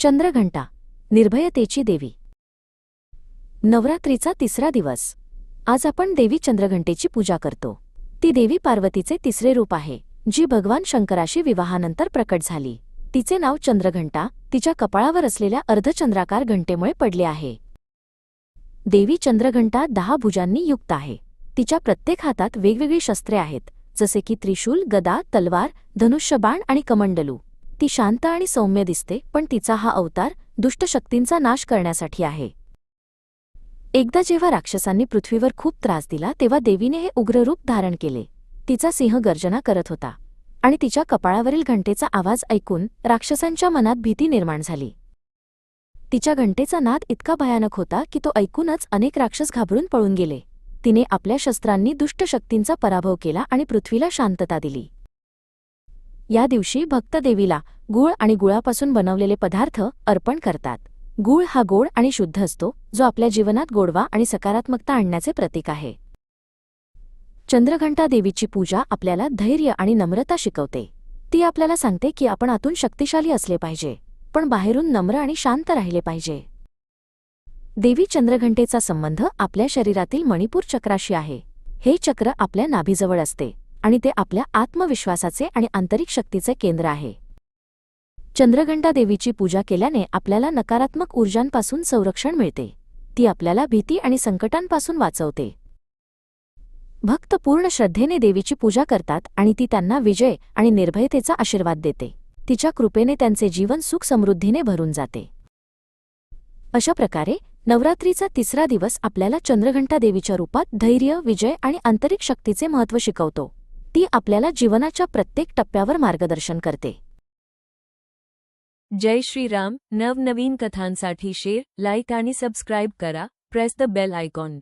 चंद्रघंटा निर्भयतेची देवी. नवरात्रीचा तिसरा दिवस. आज आपण देवी चंद्रघंटेची पूजा करतो. ती देवी पार्वतीचे तिसरे रूप आहे जी भगवान शंकराशी विवाहानंतर प्रकट झाली. तिचे नाव चंद्रघंटा तिच्या कपाळावर असलेल्या अर्धचंद्राकार घंटेमुळे पडले आहे. देवी चंद्रघंटा दहा भुजांनी युक्त आहे. तिच्या प्रत्येक हातात वेगवेगळी शस्त्रे आहेत जसे की त्रिशूल गदा तलवार धनुष्यबाण आणि कमंडलू. ती शांत आणि सौम्य दिसते पण तिचा हा अवतार दुष्ट शक्तींचा नाश करण्यासाठी आहे. एकदा जेव्हा राक्षसांनी पृथ्वीवर खूप त्रास दिला तेव्हा देवीने हे उग्ररूप धारण केले. तिचा सिंह गर्जना करत होता. आणि तिच्या कपाळावरील घंटेचा आवाज ऐकून राक्षसांच्या मनात भीती निर्माण झाली. तिच्या घंटेचा नाद इतका भयानक होता की तो ऐकूनच अनेक राक्षस घाबरून पळून गेले. तिने आपल्या शस्त्रांनी दुष्ट शक्तींचा पराभव केला आणि पृथ्वीला शांतता दिली. या दिवशी भक्त देवीला गुळ आणि गुळापासून बनवलेले पदार्थ अर्पण करतात. गुळ हा गोड आणि शुद्ध असतो जो आपल्या जीवनात गोडवा आणि सकारात्मकता आणण्याचे प्रतीक आहे. चंद्रघंटा देवीची पूजा आपल्याला धैर्य आणि नम्रता शिकवते. ती आपल्याला सांगते की आपण आतून शक्तिशाली असले पाहिजे पण बाहेरून नम्र आणि शांत राहिले पाहिजे. देवी चंद्रघंटेचा संबंध आपल्या शरीरातील मणिपूर चक्राशी आहे. हे चक्र आपल्या नाभीजवळ असते. आणि ते आपल्या आत्मविश्वासाचे आणि आंतरिक शक्तीचे केंद्र आहे. चंद्रघंटा देवीची पूजा केल्याने आपल्याला नकारात्मक ऊर्जांपासून संरक्षण मिळते. ती आपल्याला भीती आणि संकटांपासून वाचवते. भक्त पूर्ण श्रद्धेने देवीची पूजा करतात आणि ती त्यांना विजय आणि निर्भयतेचा आशीर्वाद देते. तिच्या कृपेने त्यांचे जीवन सुख समृद्धीने भरून जाते. अशा प्रकारे नवरात्रीचा तिसरा दिवस आपल्याला चंद्रघंटा देवीच्या रूपात धैर्य विजय आणि आंतरिक शक्तीचे महत्त्व शिकवतो. ती आपल्याला जीवनाच्या प्रत्येक टप्प्यावर मार्गदर्शन करते. जय श्रीराम. नवनवीन कथांसाठी शेअर लाईक आणि सबस्क्राईब करा. Press the bell icon